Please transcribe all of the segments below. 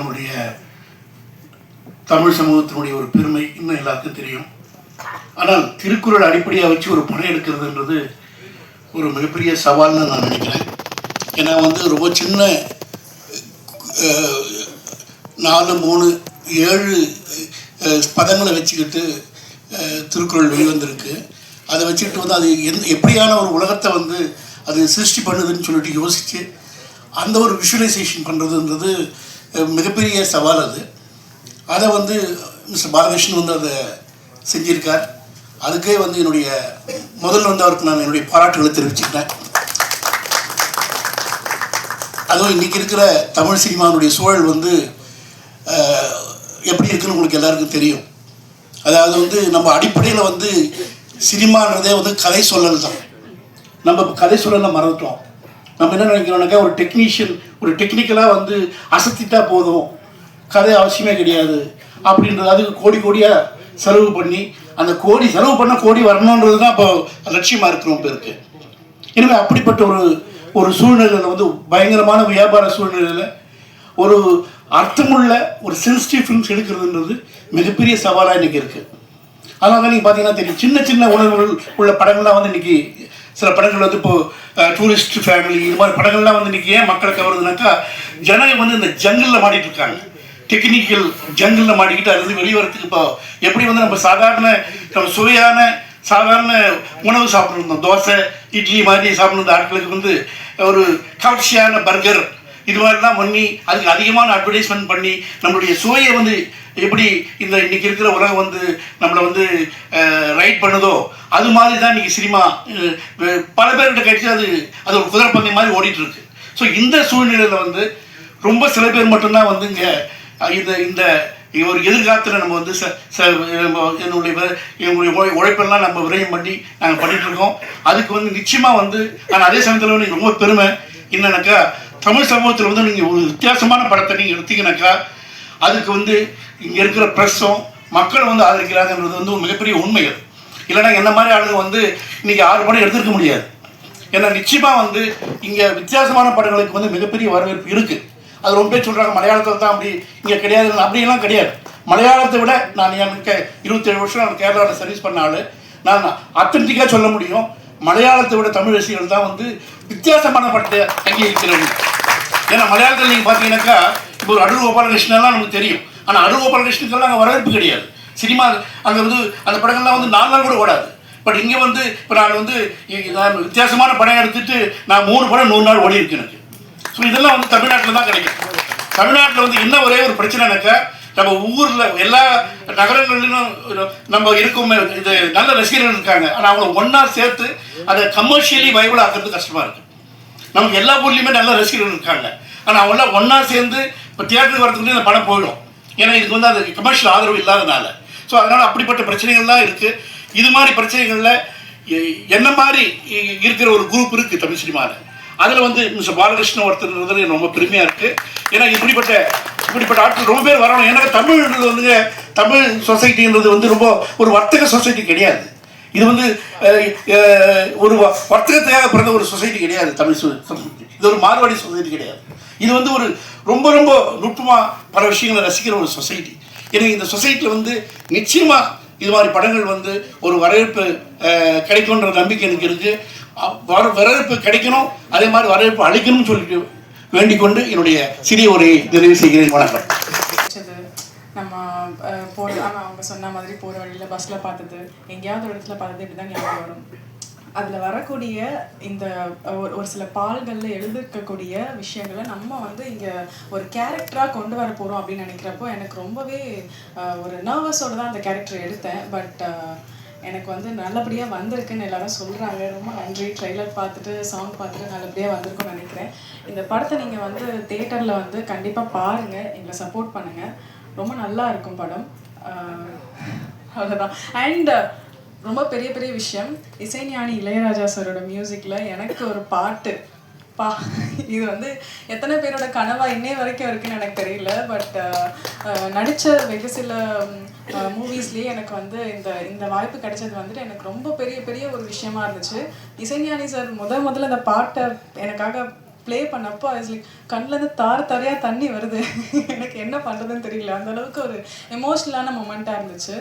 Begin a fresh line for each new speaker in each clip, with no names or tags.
நம்முடைய தமிழ் சமூகத்தினுடைய ஒரு பெருமை இன்னும் எல்லாருக்கும் தெரியும் ஆனால் திருக்குறள் அடிப்படையாக வச்சு ஒரு பணம் எடுக்கிறதுன்றது ஒரு மிகப்பெரிய சவால்னு நான் நினைக்கிறேன் ஏன்னா வந்து ரொம்ப சின்ன நாலு மூணு ஏழு பதங்களை வச்சுக்கிட்டு திருக்குறள் வெளிவந்திருக்கு அதை வச்சுக்கிட்டு வந்து அது எந்த எப்படியான ஒரு உலகத்தை வந்து அது சிருஷ்டி பண்ணுதுன்னு சொல்லிட்டு யோசித்து அந்த ஒரு விஷுவலைசேஷன் பண்ணுறதுன்றது மிகப்பெரிய சவால் அது அதை வந்து மிஸ்டர் பாலகிருஷ்ணன் வந்து அதை செஞ்சிருக்கார் அதுக்கே வந்து என்னுடைய முதல் வந்து அவருக்கு நான் என்னுடைய பாராட்டுகளை தெரிவிச்சுக்கிறேன் அதுவும் இன்றைக்கி இருக்கிற தமிழ் சினிமாவுடைய சூழல் வந்து எப்படி இருக்குன்னு உங்களுக்கு எல்லாருக்கும் தெரியும் அதாவது வந்து நம்ம அடிப்படையில் வந்து சினிமான்றதே வந்து கதை சொல்லல் தான் நம்ம கதை சொல்லலை மறந்துட்டோம் நம்ம என்ன நினைக்கிறோம்னாக்கா ஒரு டெக்னீஷியன் ஒரு டெக்னிக்கலாக வந்து அசத்திட்டா போதும் கதை அவசியமே கிடையாது அப்படின்றது அதுக்கு கோடி கோடியாக செலவு பண்ணி அந்த கோடி செலவு பண்ண கோடி வரணுன்றது தான் இப்போ லட்சியமாக இருக்கிறோம் பேருக்கு எனவே அப்படிப்பட்ட ஒரு ஒரு சூழ்நிலையில் வந்து பயங்கரமான வியாபார சூழ்நிலையில் ஒரு அர்த்தமுள்ள ஒரு சென்சிட்டிவ் ஃபிலிம்ஸ் எடுக்கிறதுன்றது மிகப்பெரிய சவாலாக இன்றைக்கி இருக்குது அதனால தான் நீங்கள் பார்த்தீங்கன்னா தெரியும் சின்ன சின்ன உணர்வுகள் உள்ள படங்கள்லாம் வந்து இன்றைக்கி சில படங்கள் வந்து இப்போ டூரிஸ்ட் ஃபேமிலி இது மாதிரி படங்கள்லாம் வந்து இன்றைக்கி ஏன் மக்களை கவருதுனாக்கா ஜனங்க வந்து இந்த ஜங்கிளில் மாட்டிட்டு இருக்காங்க டெக்னிக்கல் ஜங்கிளில் மாட்டிக்கிட்டு அதுலேருந்து வெளியே வரத்துக்கு இப்போ எப்படி வந்து நம்ம சாதாரண நம்ம சுவையான சாதாரண உணவு சாப்பிட்ருந்தோம் தோசை இட்லி மாதிரி சாப்பிட்ருந்த ஆட்களுக்கு வந்து ஒரு கவர்ச்சியான பர்கர் இது மாதிரிலாம் பண்ணி அதுக்கு அதிகமான அட்வர்டைஸ்மெண்ட் பண்ணி நம்மளுடைய சுவையை வந்து எப்படி இந்த இன்னைக்கு இருக்கிற உலகம் வந்து நம்மளை வந்து ரைட் பண்ணுதோ அது மாதிரி தான் இன்னைக்கு சினிமா பல பேர்கிட்ட கழிச்சு அது அது ஒரு குதிரைப்பந்தை மாதிரி ஓடிட்டு இருக்கு ஸோ இந்த சூழ்நிலையில் வந்து ரொம்ப சில பேர் மட்டும்தான் வந்து இங்கே இந்த இந்த ஒரு எதிர்காலத்தில் நம்ம வந்து ச என்னுடைய என்னுடைய உழைப்பெல்லாம் நம்ம விரயம் பண்ணி நாங்கள் இருக்கோம் அதுக்கு வந்து நிச்சயமாக வந்து ஆனால் அதே சமயத்தில் வந்து ரொம்ப பெருமை என்னன்னாக்கா தமிழ் சமூகத்தில் வந்து நீங்கள் ஒரு வித்தியாசமான படத்தை நீங்கள் எடுத்தீங்கன்னாக்கா அதுக்கு வந்து இங்கே இருக்கிற ப்ரெஸ்ஸும் மக்கள் வந்து ஆதரிக்கிறாங்கன்றது வந்து மிகப்பெரிய உண்மை அது இல்லைனா என்ன மாதிரி ஆளுங்க வந்து இன்றைக்கி ஆறு படம் எடுத்திருக்க முடியாது ஏன்னா நிச்சயமாக வந்து இங்கே வித்தியாசமான படங்களுக்கு வந்து மிகப்பெரிய வரவேற்பு இருக்குது அது ரொம்ப சொல்கிறாங்க மலையாளத்தில் தான் அப்படி இங்கே கிடையாது அப்படியெல்லாம் கிடையாது மலையாளத்தை விட நான் எனக்கு இருபத்தேழு வருஷம் நான் கேரளாவில் சர்வீஸ் பண்ண நான் அத்தன்டிக்காக சொல்ல முடியும் மலையாளத்தை விட தமிழ் ரசிகர்கள் தான் வந்து வித்தியாசமான படத்தை அங்கீகரிக்கிறேன் ஏன்னா மலையாளத்தில் நீங்கள் பார்த்தீங்கன்னாக்கா இப்போ ஒரு அடூர் கோபாலகிருஷ்ணன்லாம் நமக்கு தெரியும் ஆனால் அடூர் கோபாலகிருஷ்ணனுக்கெல்லாம் அங்கே வரவேற்பு கிடையாது சினிமா அங்கே வந்து அந்த படங்கள்லாம் வந்து நாலு நாள் கூட ஓடாது பட் இங்கே வந்து இப்போ நான் வந்து வித்தியாசமான படம் எடுத்துட்டு நான் மூணு படம் நூறு நாள் ஓடி இருக்கு எனக்கு ஸோ இதெல்லாம் வந்து தமிழ்நாட்டில் தான் கிடைக்கும் தமிழ்நாட்டில் வந்து என்ன ஒரே ஒரு பிரச்சனைனாக்கா நம்ம ஊரில் எல்லா நகரங்களிலும் நம்ம இருக்கும் இது நல்ல ரசிகர்கள் இருக்காங்க ஆனால் அவங்க ஒன்றா சேர்த்து அதை கமர்ஷியலி வைபிள் ஆக்கிறது கஷ்டமாக இருக்குது நமக்கு எல்லா ஊர்லேயுமே நல்ல ரசிகர்கள் இருக்காங்க ஆனால் அவங்களாம் ஒன்றா சேர்ந்து இப்போ தியேட்டருக்கு வரதுக்குள்ளே இந்த படம் போயிடும் ஏன்னா இதுக்கு வந்து அது கமர்ஷியல் ஆதரவு இல்லாதனால ஸோ அதனால் அப்படிப்பட்ட பிரச்சனைகள்லாம் இருக்குது இது மாதிரி பிரச்சனைகளில் என்ன மாதிரி இருக்கிற ஒரு குரூப் இருக்குது தமிழ் சினிமாவில் அதில் வந்து மிஸ்டர் பாலகிருஷ்ணன் எனக்கு ரொம்ப பெருமையாக இருக்குது ஏன்னா இப்படிப்பட்ட இப்படிப்பட்ட ஆட்கள் ரொம்ப பேர் வரணும் ஏன்னா தமிழ்ன்றது வந்துங்க தமிழ் சொசைட்டின்றது வந்து ரொம்ப ஒரு வர்த்தக சொசைட்டி கிடையாது இது வந்து ஒரு வர்த்தகத்தையாக பிறந்த ஒரு சொசைட்டி கிடையாது தமிழ் சொசைட்டி இது ஒரு மார்வாடி சொசைட்டி கிடையாது இது வந்து ஒரு ரொம்ப ரொம்ப நுட்பமாக பல விஷயங்களை ரசிக்கிற ஒரு சொசைட்டி எனக்கு இந்த சொசைட்டியில் வந்து நிச்சயமாக இது மாதிரி படங்கள் வந்து ஒரு வரவேற்பு கிடைக்கும்ன்ற நம்பிக்கை எனக்கு இருக்குது வரவேற்பு கிடைக்கணும் அதே மாதிரி வரவேற்பு அளிக்கணும்னு சொல்லிட்டு வேண்டிக் கொண்டு என்னுடைய சிறிய உரையை நிறைவு செய்கிறேன் வணக்கம்
நம்ம போகிற ஆனால் அவங்க சொன்ன மாதிரி போகிற வழியில் பஸ்ஸில் பார்த்தது எங்கேயாவது ஒரு இடத்துல பார்த்தது இப்படி தான் ஞாபகம் வரும் அதில் வரக்கூடிய இந்த ஒரு ஒரு சில பால்களில் எழுதிருக்கக்கூடிய விஷயங்களை நம்ம வந்து இங்கே ஒரு கேரக்டராக கொண்டு வர போகிறோம் அப்படின்னு நினைக்கிறப்போ எனக்கு ரொம்பவே ஒரு நர்வஸோடு தான் அந்த கேரக்டர் எடுத்தேன் பட் எனக்கு வந்து நல்லபடியாக வந்திருக்குன்னு எல்லாரும் சொல்கிறாங்க ரொம்ப நன்றி ட்ரெய்லர் பார்த்துட்டு சாங் பார்த்துட்டு நல்லபடியாக வந்திருக்கும்னு நினைக்கிறேன் இந்த படத்தை நீங்கள் வந்து தேட்டரில் வந்து கண்டிப்பாக பாருங்கள் எங்களை சப்போர்ட் பண்ணுங்கள் ரொம்ப நல்லா இருக்கும் படம் அவ்வளோதான் அண்ட் ரொம்ப பெரிய பெரிய விஷயம் இசைஞானி இளையராஜா சாரோட மியூசிக்கில் எனக்கு ஒரு பாட்டு பா இது வந்து எத்தனை பேரோட கனவா இன்னே வரைக்கும் இருக்குன்னு எனக்கு தெரியல பட் நடித்த வெகு சில மூவிஸ்லேயே எனக்கு வந்து இந்த இந்த வாய்ப்பு கிடைச்சது வந்துட்டு எனக்கு ரொம்ப பெரிய பெரிய ஒரு விஷயமா இருந்துச்சு இசைஞானி சார் முத முதல்ல அந்த பாட்டை எனக்காக ப்ளே பண்ணப்போ அது லைக் தார் தரையாக தண்ணி வருது எனக்கு என்ன பண்ணுறதுன்னு தெரியல அந்த அளவுக்கு ஒரு எமோஷ்னலான மொமெண்ட்டாக இருந்துச்சு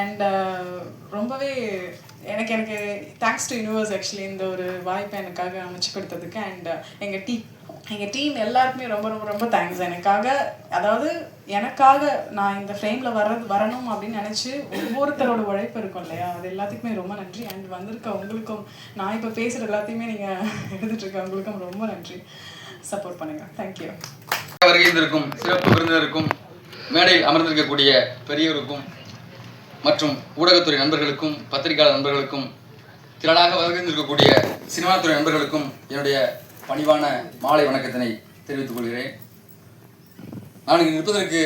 அண்ட் uh, ரொம்பவே எனக்கு எனக்கு தேங்க்ஸ் டு யூனிவர்ஸ் ஆக்சுவலி இந்த ஒரு வாய்ப்பை எனக்காக அமைச்சு கொடுத்ததுக்கு அண்ட் எங்கள் டீ எங்கள் டீம் எல்லாருக்குமே ரொம்ப ரொம்ப ரொம்ப தேங்க்ஸ் எனக்காக அதாவது எனக்காக நான் இந்த ஃப்ரேமில் வர வரணும் அப்படின்னு நினச்சி ஒவ்வொருத்தரோட உழைப்பு இருக்கும் இல்லையா அது எல்லாத்துக்குமே ரொம்ப நன்றி அண்ட் வந்திருக்க உங்களுக்கும் நான் இப்போ பேசுகிற எல்லாத்தையுமே நீங்கள் எடுத்துகிட்ருக்க உங்களுக்கும் ரொம்ப நன்றி சப்போர்ட் பண்ணுங்கள் தேங்க்யூ
வருகை இருக்கும் சிறப்பு விருந்தினருக்கும் மேடையில் அமர்ந்திருக்கக்கூடிய பெரியவருக்கும் மற்றும் ஊடகத்துறை நண்பர்களுக்கும் பத்திரிகையாளர் நண்பர்களுக்கும் திரளாக வருகின்றிருக்கக்கூடிய சினிமாத்துறை நண்பர்களுக்கும் என்னுடைய பணிவான மாலை வணக்கத்தினை தெரிவித்துக் கொள்கிறேன் நான் இங்கு நிற்பதற்கு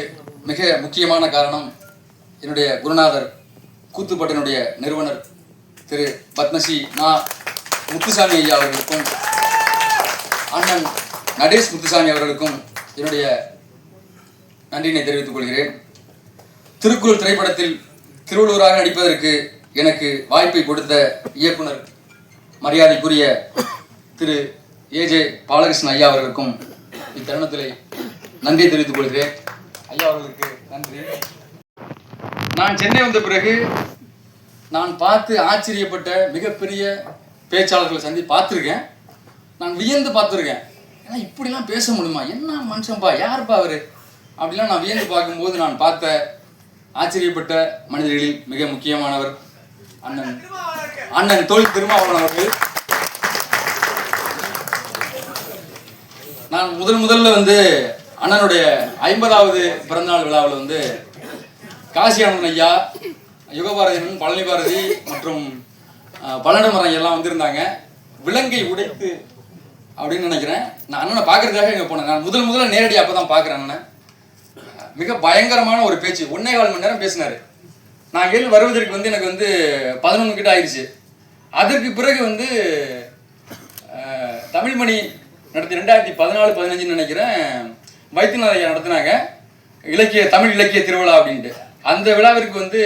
மிக முக்கியமான காரணம் என்னுடைய குருநாதர் கூத்துப்பட்டினுடைய நிறுவனர் திரு பத்மஸ்ரீ நா முத்துசாமி ஐயா அவர்களுக்கும் அண்ணன் நடேஷ் முத்துசாமி அவர்களுக்கும் என்னுடைய நன்றியினை தெரிவித்துக் கொள்கிறேன் திருக்குறள் திரைப்படத்தில் திருவள்ளூராக நடிப்பதற்கு எனக்கு வாய்ப்பை கொடுத்த இயக்குனர் மரியாதைக்குரிய திரு ஏஜே பாலகிருஷ்ணன் ஐயா அவர்களுக்கும் இத்தருணத்தில் நன்றி தெரிவித்துக் கொள்கிறேன் ஐயா அவர்களுக்கு நன்றி
நான் சென்னை வந்த பிறகு நான் பார்த்து ஆச்சரியப்பட்ட மிகப்பெரிய பேச்சாளர்களை சந்தி பார்த்துருக்கேன் நான் வியந்து பார்த்துருக்கேன் ஏன்னா இப்படிலாம் பேச முடியுமா என்ன மனுஷன்ப்பா யாருப்பா அவர் அப்படிலாம் நான் வியந்து பார்க்கும்போது நான் பார்த்த ஆச்சரியப்பட்ட மனிதர்களில் மிக முக்கியமானவர் அண்ணன் அண்ணன் தொழில் திருமாவளவன் அவர்கள் நான் முதல் முதல்ல வந்து அண்ணனுடைய ஐம்பதாவது பிறந்தநாள் விழாவில் வந்து காசி அண்ணன் ஐயா யுகபாரதியன் பழனி பாரதி மற்றும் மரம் எல்லாம் வந்திருந்தாங்க விலங்கை உடைத்து அப்படின்னு நினைக்கிறேன் நான் அண்ணனை பார்க்கறதுக்காக இங்கே போனேன் நான் முதல் முதல்ல நேரடியாக அப்போ தான் பார்க்குறேன் அண்ணன் மிக பயங்கரமான ஒரு பேச்சு ஒன்னே கால் மணி நேரம் பேசினார் நான் கேள்வி வருவதற்கு வந்து எனக்கு வந்து பதினொன்று கிட்ட ஆயிடுச்சு அதற்கு பிறகு வந்து தமிழ்மணி நடத்தி ரெண்டாயிரத்தி பதினாலு பதினஞ்சுன்னு நினைக்கிறேன் வைத்தியநாதையா நடத்தினாங்க இலக்கிய தமிழ் இலக்கிய திருவிழா அப்படின்ட்டு அந்த விழாவிற்கு வந்து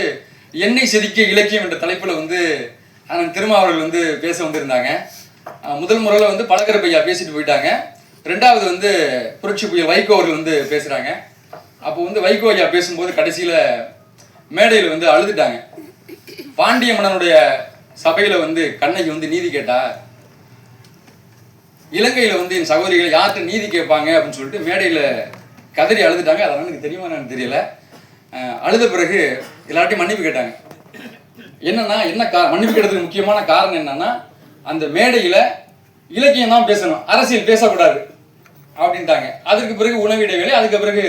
எண்ணெய் செதுக்க இலக்கியம் என்ற தலைப்பில் வந்து அண்ணன் திருமாவர்கள் வந்து பேச வந்திருந்தாங்க முதல் முறையில் வந்து பழக்கரை பையா பேசிட்டு போயிட்டாங்க ரெண்டாவது வந்து புரட்சி புயல் வைகோ அவர்கள் வந்து பேசுகிறாங்க அப்போ வந்து வைகோ ஐயா பேசும்போது கடைசியில் மேடையில் வந்து அழுதுட்டாங்க பாண்டிய மன்னனுடைய சபையில் வந்து கண்ணகி வந்து நீதி கேட்டா இலங்கையில் வந்து என் சகோதரிகள் யார்கிட்ட நீதி கேட்பாங்க அப்படின்னு சொல்லிட்டு மேடையில் கதறி அழுதுட்டாங்க அதெல்லாம் எனக்கு தெரியுமா எனக்கு தெரியல அழுத பிறகு எல்லார்ட்டையும் மன்னிப்பு கேட்டாங்க என்னன்னா என்ன கா மன்னிப்பு கேட்டதுக்கு முக்கியமான காரணம் என்னன்னா அந்த மேடையில் இலக்கியம் தான் பேசணும் அரசியல் பேசக்கூடாது அப்படின்ட்டாங்க அதுக்கு பிறகு உணவு இடைவேளை அதுக்கு பிறகு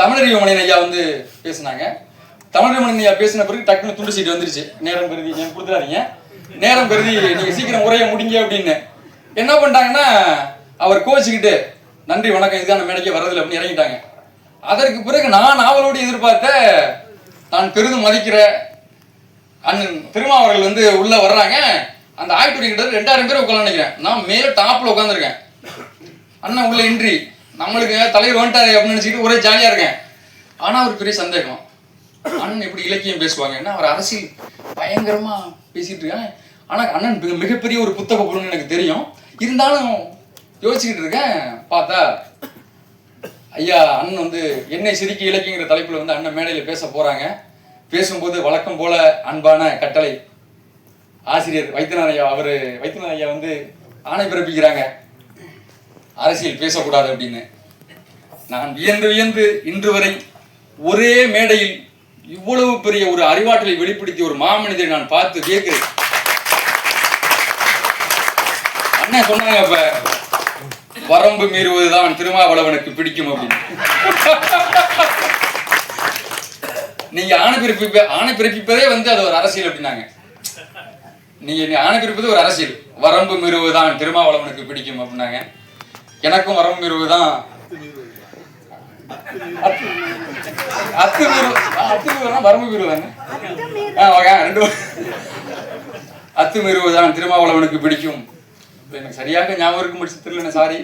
தமிழறிவு மணியன் ஐயா வந்து பேசினாங்க தமிழறிவு மணியன் ஐயா பேசின பிறகு டக்குனு துண்டு சீட்டு வந்துருச்சு நேரம் கருதி எனக்கு கொடுத்துடாதீங்க நேரம் கருதி நீங்கள் சீக்கிரம் உரையை முடிங்க அப்படின்னு என்ன பண்ணிட்டாங்கன்னா அவர் கோச்சுக்கிட்டு நன்றி வணக்கம் இதுதான் மேடைக்கே மேடைக்கு வரதில்லை அப்படின்னு இறங்கிட்டாங்க அதற்கு பிறகு நான் அவளோடு எதிர்பார்த்த நான் பெரிதும் மதிக்கிற அண்ணன் திருமாவர்கள் வந்து உள்ள வர்றாங்க அந்த ஆக்டர் ரெண்டாயிரம் பேர் உட்காந்து நினைக்கிறேன் நான் மேல டாப்ல உட்காந்துருக்கேன் அண்ணன் உள்ள இன்றி நம்மளுக்கு தலைவர் வந்துட்டாரு அப்படின்னு நினச்சிக்கிட்டு ஒரே ஜாலியாக இருக்கேன் ஆனால் ஒரு பெரிய சந்தேகம் அண்ணன் எப்படி இலக்கியம் பேசுவாங்க பேசுவாங்கன்னா அவர் அரசியல் பயங்கரமாக பேசிகிட்டு இருக்கேன் ஆனால் அண்ணன் மிகப்பெரிய ஒரு புத்தக பொருள்னு எனக்கு தெரியும் இருந்தாலும் யோசிச்சுக்கிட்டு இருக்கேன் பார்த்தா ஐயா அண்ணன் வந்து என்னை சிரிக்க இலக்கியங்கிற தலைப்பில் வந்து அண்ணன் மேடையில் பேச போகிறாங்க பேசும்போது வழக்கம் போல அன்பான கட்டளை ஆசிரியர் வைத்தியநாத ஐயா அவர் வைத்தியநாத ஐயா வந்து ஆணை பிறப்பிக்கிறாங்க அரசியல் பேசக்கூடாது அப்படின்னு நான் வியந்து வியந்து இன்று வரை ஒரே மேடையில் இவ்வளவு பெரிய ஒரு அறிவாற்றலை வெளிப்படுத்திய ஒரு மாமனிதரை நான் பார்த்து கேட்கிறேன் அண்ணன் சொன்னாங்க அப்ப வரம்பு மீறுவதுதான் திருமாவளவனுக்கு பிடிக்கும் அப்படின்னு நீங்க ஆணை பிறப்பிப்ப ஆணை பிறப்பிப்பதே வந்து அது ஒரு அரசியல் அப்படின்னாங்க நீங்க ஆணை பிறப்பது ஒரு அரசியல் வரம்பு மீறுவதுதான் திருமாவளவனுக்கு பிடிக்கும் அப்படின்னாங்க எனக்கும் வரம்பு மீறுவதுதான் அத்து வீரு அத்து வீரனா வரம்பு வீரு ரெண்டு அத்து மீறுவதான் திருமாவளவனுக்கு பிடிக்கும் எனக்கு சரியாக ஞாபகம் இருக்க முடிச்சு தெரியல சாரி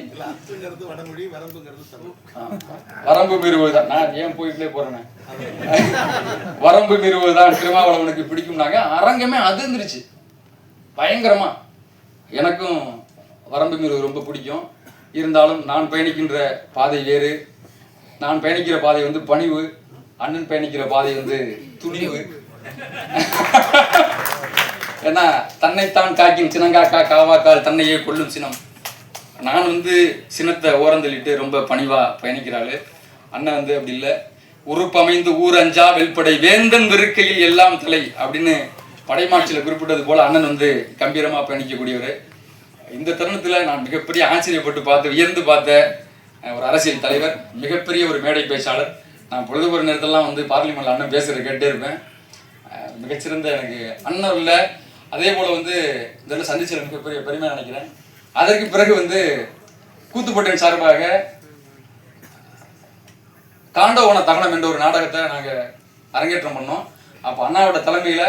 வரம்பு மீறுவதுதான் நான் ஏன் போயிட்டே போறேன் வரம்பு மீறுவதுதான் திருமாவளவனுக்கு பிடிக்கும்னாங்க அரங்கமே அது இருந்துருச்சு பயங்கரமா எனக்கும் வரம்பு மீறுவது ரொம்ப பிடிக்கும் இருந்தாலும் நான் பயணிக்கின்ற பாதை வேறு நான் பயணிக்கிற பாதை வந்து பணிவு அண்ணன் பயணிக்கிற பாதை வந்து துணிவு ஏன்னா தன்னைத்தான் காக்கும் சினங்காக்கா காவாக்கால் தன்னையே கொள்ளும் சினம் நான் வந்து சினத்தை ஓரந்தள்ளிட்டு ரொம்ப பணிவாக பயணிக்கிறாள் அண்ணன் வந்து அப்படி இல்லை உறுப்பமைந்து ஊரஞ்சா வெல்படை வேந்தன் வெறுக்கையில் எல்லாம் தலை அப்படின்னு படைமாட்சியில் குறிப்பிட்டது போல் அண்ணன் வந்து கம்பீரமாக பயணிக்கக்கூடியவர் இந்த தருணத்தில் நான் மிகப்பெரிய ஆச்சரியப்பட்டு பார்த்து வியந்து பார்த்த ஒரு அரசியல் தலைவர் மிகப்பெரிய ஒரு மேடை பேச்சாளர் நான் பொழுதுபோற நேரத்தெல்லாம் வந்து பார்லிமெண்ட்ல அண்ணன் பேசுறது கேட்டே இருப்பேன் மிகச்சிறந்த எனக்கு அண்ணன் இல்லை அதே போல் வந்து இதில் சந்திச்சு மிகப்பெரிய பெருமை நினைக்கிறேன் அதற்கு பிறகு வந்து கூத்துப்பட்டின் சார்பாக தாண்டவன தகனம் என்ற ஒரு நாடகத்தை நாங்கள் அரங்கேற்றம் பண்ணோம் அப்போ அண்ணாவோட தலைமையில்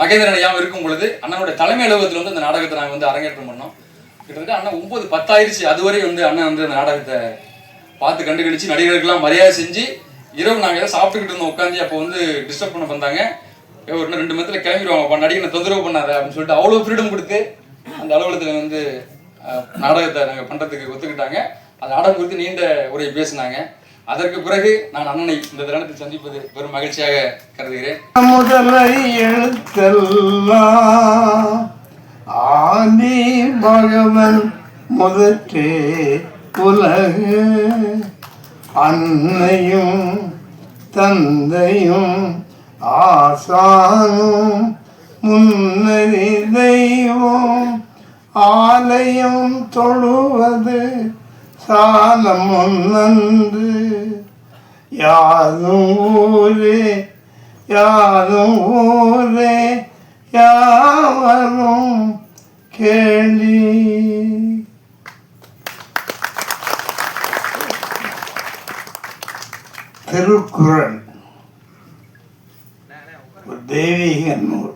மகேந்திரன் ஐயாவும் இருக்கும் பொழுது அண்ணனுடைய தலைமை அலுவலகத்தில் வந்து அந்த நாடகத்தை நாங்கள் வந்து அரங்கேற்றம் பண்ணோம் கிட்டத்தட்ட அண்ணன் ஒன்பது பத்தாயிருச்சு அதுவரை வந்து அண்ணன் வந்து அந்த நாடகத்தை பார்த்து கண்டுகடிச்சு நடிகர்களுக்கெல்லாம் மரியாதை செஞ்சு இரவு நாங்கள் எதாவது சாப்பிட்டுக்கிட்டு இருந்தோம் உட்காந்து அப்போ வந்து டிஸ்டர்ப் பண்ண வந்தாங்க ஒரு ரெண்டு மதத்தில் கிளம்பிடுவாங்க நடிகனை தொந்தரவு பண்ணாத அப்படின்னு சொல்லிட்டு அவ்வளோ ஃப்ரீடம் கொடுத்து அந்த அலுவலகத்தில் வந்து நாடகத்தை நாங்கள் பண்ணுறதுக்கு ஒத்துக்கிட்டாங்க அந்த நாடகம் குறித்து நீண்ட உரையை பேசினாங்க அதற்கு பிறகு நான் அண்ணனை இந்த தருணத்தில் சந்திப்பது பெரும் மகிழ்ச்சியாக கருதுகிறேன்
முதலை எழுத்தெல்லாம் ஆதி பகவன் முதற்றே உலக அன்னையும் தந்தையும் ஆசானும் முன்னறி தெய்வம் ஆலயம் தொழுவது சாலமும் நன்று யாரும் ஊரே யாரும் ஊரே யாவரும் கேளி திருக்குறள் தெய்வீக நூல்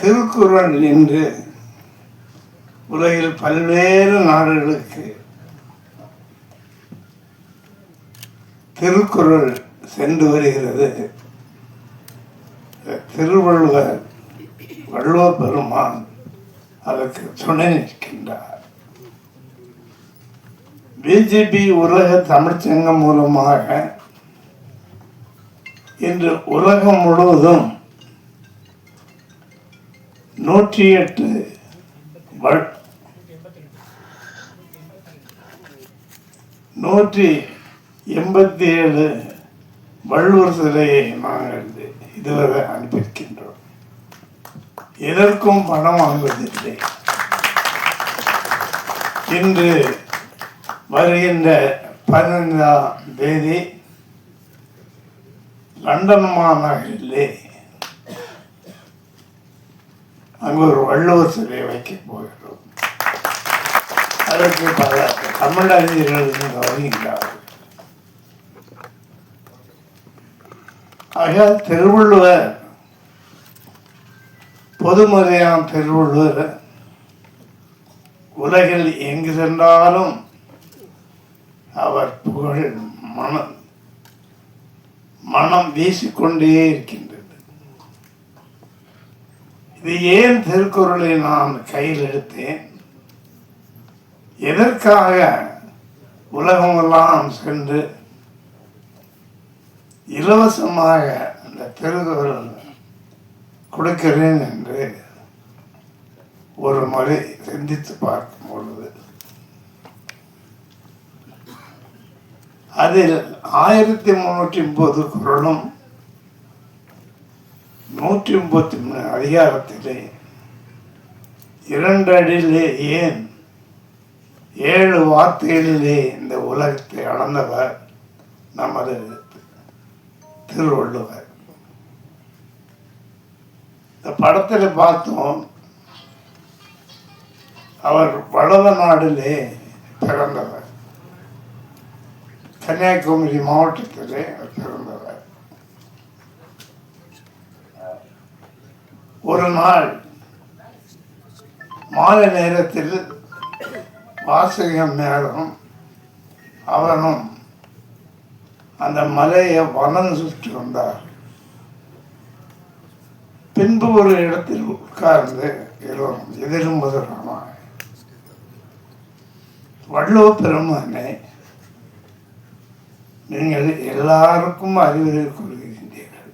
திருக்குறள் என்று உலகில் பல்வேறு நாடுகளுக்கு திருக்குறள் சென்று வருகிறது திருவள்ளுவர் வள்ளுவர் பெருமான் அதற்கு துணை நிற்கின்றார் பிஜேபி உலக தமிழ்ச்சங்கம் மூலமாக இன்று உலகம் முழுவதும் நூற்றி எட்டு நூற்றி எண்பத்தி ஏழு வள்ளுவர் சிலையை நாங்கள் இதுவரை அனுப்பியிருக்கின்றோம் எதற்கும் பணம் வாங்குவதில்லை இன்று வருகின்ற பதினைந்தாம் தேதி லண்டன் மாநகரிலே அங்கு ஒரு வள்ளுவர் சிலை வைக்க போகிறோம் அதற்கு பல தமிழறிஞர்கள் வருகின்றார்கள் ஆகையால் திருவள்ளுவர் பொதுமறையாம் திருவள்ளுவர் உலகில் எங்கு சென்றாலும் அவர் புகழ் மனம் மனம் வீசிக்கொண்டே இருக்கின்றது இது ஏன் திருக்குறளை நான் கையில் எடுத்தேன் எதற்காக உலகமெல்லாம் சென்று இலவசமாக அந்த திருக்குறள் கொடுக்கிறேன் என்று ஒரு முறை சிந்தித்து பார்க்கும் பொழுது அதில் ஆயிரத்தி முன்னூற்றி முப்பது குரலும் நூற்றி முப்பத்தி மூணு அதிகாரத்திலே இரண்டடியிலே ஏன் ஏழு வார்த்தைகளிலே இந்த உலகத்தை அளந்தவர் நமது திருவள்ளுவர் இந்த படத்தில் பார்த்தோம் அவர் வளவ நாடிலே பிறந்தவர் கன்னியாகுமரி மாவட்டத்திலே பிறந்தவர் ஒரு நாள் மாலை நேரத்தில் வாசகம் மேலும் அவனும் அந்த மலையை வனம் சுற்றி வந்தார் பின்பு ஒரு இடத்தில் உட்கார்ந்து இளம் எதிரும் ராமா வள்ளுவ பெருமானே நீங்கள் எல்லாருக்கும் அறிவுரை கொள்கின்றீர்கள்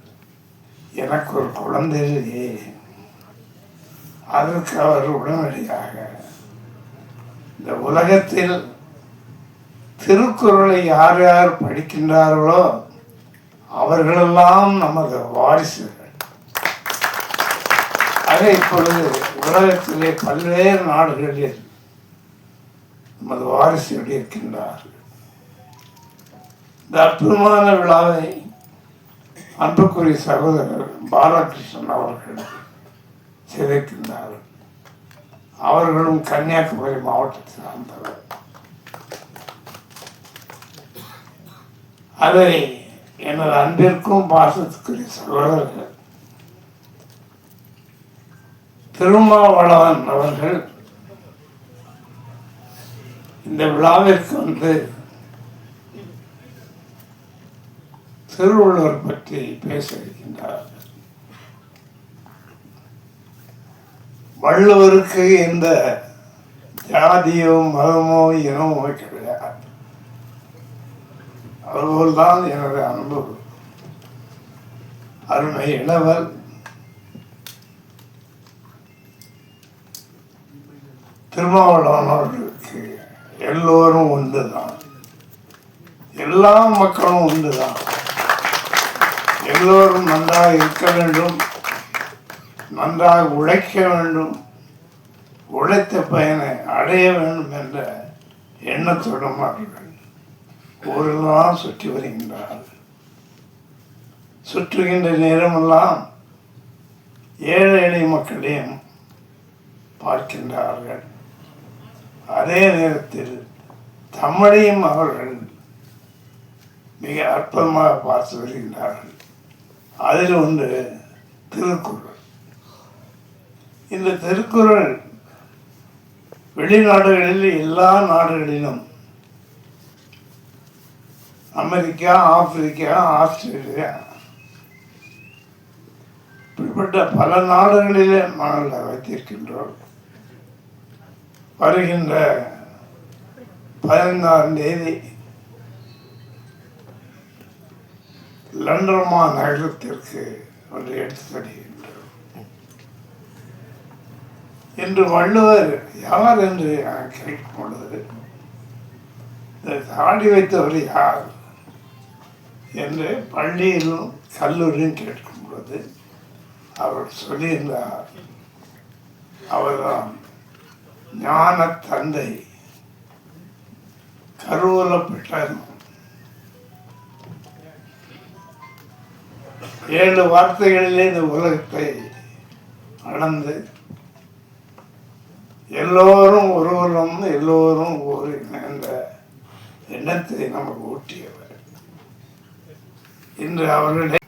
எனக்கு ஒரு குழந்தையே அதற்கு அவர் உடனடியாக இந்த உலகத்தில் திருக்குறளை யார் யார் படிக்கின்றார்களோ அவர்களெல்லாம் நமது வாரிசுகள் ஆக இப்பொழுது உலகத்திலே பல்வேறு நாடுகளில் நமது வாரிசு இருக்கின்றார்கள் இந்த அற்புதமான விழாவை அன்புக்குரிய சகோதரர் பாலகிருஷ்ணன் அவர்கள் செய்திருக்கின்றார்கள் அவர்களும் கன்னியாகுமரி மாவட்டத்தை சார்ந்தவர் அதை எனது அன்பிற்கும் பாசத்துக்குரிய சகோதரர்கள் திருமாவளவன் அவர்கள் இந்த விழாவிற்கு வந்து திருவள்ளுவர் பற்றி பேச இருக்கின்றார் வள்ளுவருக்கு இந்த ஜாதியோ மதமோ இனமோ கிடையாது அதுபோல்தான் என்னுடைய அனுபவம் அருமை இளவல் திருமாவளவன் அவர்களுக்கு எல்லோரும் ஒன்றுதான் எல்லா மக்களும் ஒன்றுதான் எல்லோரும் நன்றாக இருக்க வேண்டும் நன்றாக உழைக்க வேண்டும் உழைத்த பயனை அடைய வேண்டும் என்ற எண்ணத்துடன் மாறுகிறது ஊரெல்லாம் சுற்றி வருகின்றார் சுற்றுகின்ற நேரமெல்லாம் ஏழை எளிய மக்களையும் பார்க்கின்றார்கள் அதே நேரத்தில் தமிழையும் அவர்கள் மிக அற்புதமாக பார்த்து வருகின்றார்கள் அதில் ஒன்று திருக்குறள் இந்த திருக்குறள் வெளிநாடுகளில் எல்லா நாடுகளிலும் அமெரிக்கா ஆப்பிரிக்கா ஆஸ்திரேலியா இப்படிப்பட்ட பல நாடுகளிலே மணலை வைத்திருக்கின்றோம் வருகின்ற பதினாறாம் தேதி லண்டர்மா நகரத்திற்கு ஒன்று எடுத்து தருகின்றோம் என்று வள்ளுவர் யார் என்று கேட்கும் பொழுது தாடி வைத்தவர் யார் என்று பள்ளியிலும் கல்லூரியும் கேட்கும் பொழுது அவர் சொல்லியிருந்தார் அவர்தான் ஞான தந்தை கருவூலப்பட்டார் ஏழு வார்த்தைகளிலே இந்த உலகத்தை நடந்து எல்லோரும் ஒருவரும் எல்லோரும் ஒரு என்ற எண்ணத்தை நமக்கு ஊட்டியவர் இன்று அவர்களை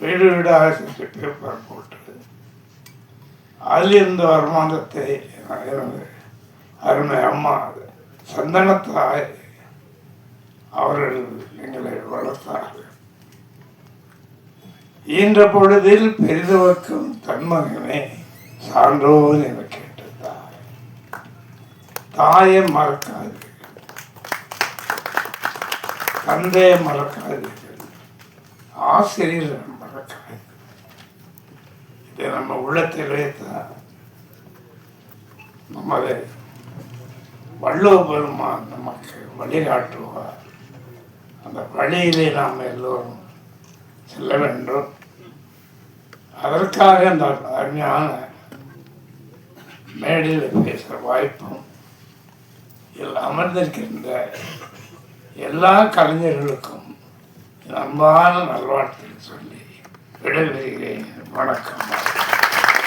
வீடு வீடாக சென்று பேப்பர் போட்டு இருந்த வருமானத்தை எனது அருமை அம்மா சந்தனத்தாய் அவர்கள் எங்களை வளர்த்தார்கள் ஈன்ற பொழுதில் பெரிதுவக்கும் தன்மகனே சான்றோன் என கேட்ட தாயை மறக்காது தந்தையை மறக்காது ஆசிரியர் மறக்க இதை நம்ம உள்ளத்தில் வைத்தால் நமது வள்ளுவ பெருமான் நமக்கு வழிகாட்டுவார் அந்த வழியிலே நாம் எல்லோரும் செல்ல வேண்டும் அதற்காக அந்த அருமையான மேடையில் பேசுகிற வாய்ப்பும் இதில் அமர்ந்திருக்கின்ற எல்லா கலைஞர்களுக்கும் அன்பான நல்வாழ்த்துன்னு சொல்லி விடைபெறுகிறேன் வணக்கம்